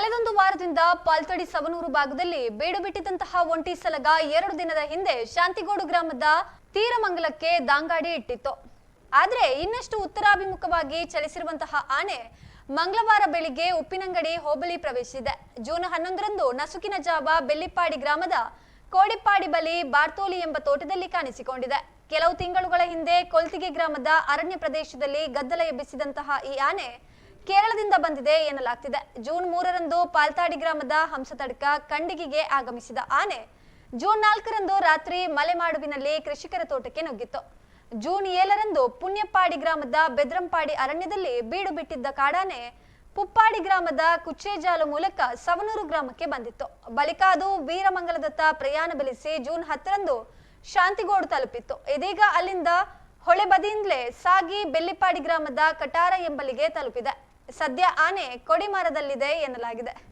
ಕಳೆದೊಂದು ವಾರದಿಂದ ಪಾಲ್ತಡಿ ಸವನೂರು ಭಾಗದಲ್ಲಿ ಬೇಡು ಬಿಟ್ಟಿದ್ದಂತಹ ಒಂಟಿ ಸಲಗ ಎರಡು ದಿನದ ಹಿಂದೆ ಶಾಂತಿಗೋಡು ಗ್ರಾಮದ ತೀರಮಂಗಲಕ್ಕೆ ದಾಂಗಾಡಿ ಇಟ್ಟಿತ್ತು. ಆದರೆ ಇನ್ನಷ್ಟು ಉತ್ತರಾಭಿಮುಖವಾಗಿ ಚಲಿಸಿರುವಂತಹ ಆನೆ ಮಂಗಳವಾರ ಬೆಳಿಗ್ಗೆ ಉಪ್ಪಿನಂಗಡಿ ಹೋಬಳಿ ಪ್ರವೇಶಿಸಿದೆ. ಜೂನ್ ಹನ್ನೊಂದರಂದು ನಸುಕಿನ ಜಾವ ಬೆಲ್ಲಿಪ್ಪಾಡಿ ಗ್ರಾಮದ ಕೋಡಿಪ್ಪಾಡಿ ಬಲಿ ಬಾರ್ತೋಲಿ ಎಂಬ ತೋಟದಲ್ಲಿ ಕಾಣಿಸಿಕೊಂಡಿದೆ. ಕೆಲವು ತಿಂಗಳುಗಳ ಹಿಂದೆ ಕೊಲ್ತಿಗೆ ಗ್ರಾಮದ ಅರಣ್ಯ ಪ್ರದೇಶದಲ್ಲಿ ಗದ್ದಲ ಎಬ್ಬಿಸಿದಂತಹ ಈ ಆನೆ ಕೇರಳದಿಂದ ಬಂದಿದೆ ಎನ್ನಲಾಗ್ತಿದೆ. ಜೂನ್ ಮೂರರಂದು ಪಾಲ್ತಾಡಿ ಗ್ರಾಮದ ಹಂಸತಡ್ಕ ಕಂಡಿಗೆಗೆ ಆಗಮಿಸಿದ ಆನೆ ಜೂನ್ ನಾಲ್ಕರಂದು ರಾತ್ರಿ ಮಲೆಮಾಡುವಿನಲ್ಲಿ ಕೃಷಿಕರ ತೋಟಕ್ಕೆ ನುಗ್ಗಿತ್ತು. ಜೂನ್ ಏಳರಂದು ಪುಣ್ಯಪ್ಪಾಡಿ ಗ್ರಾಮದ ಬೆದ್ರಂಪಾಡಿ ಅರಣ್ಯದಲ್ಲಿ ಬೀಡು ಬಿಟ್ಟಿದ್ದ ಕಾಡಾನೆ ಪುಪ್ಪಾಡಿ ಗ್ರಾಮದ ಕುಚ್ಚೇಜಾಲು ಮೂಲಕ ಸವನೂರು ಗ್ರಾಮಕ್ಕೆ ಬಂದಿತ್ತು. ಬಳಿಕ ಅದು ವೀರಮಂಗಲದತ್ತ ಪ್ರಯಾಣ ಬೆಳೆಸಿ ಜೂನ್ ಹತ್ತರಂದು ಶಾಂತಿಗೋಡು ತಲುಪಿತ್ತು. ಇದೀಗ ಅಲ್ಲಿಂದ ಹೊಳೆ ಬದಿಯಿಂದಲೇ ಸಾಗಿ ಬೆಲ್ಲಿಪಾಡಿ ಗ್ರಾಮದ ಕಟಾರ ಎಂಬಲ್ಲಿಗೆ ತಲುಪಿದೆ. ಸದ್ಯ ಆನೆ ಕೊಡಿಮರದಲ್ಲಿದೆ ಎನ್ನಲಾಗಿದೆ.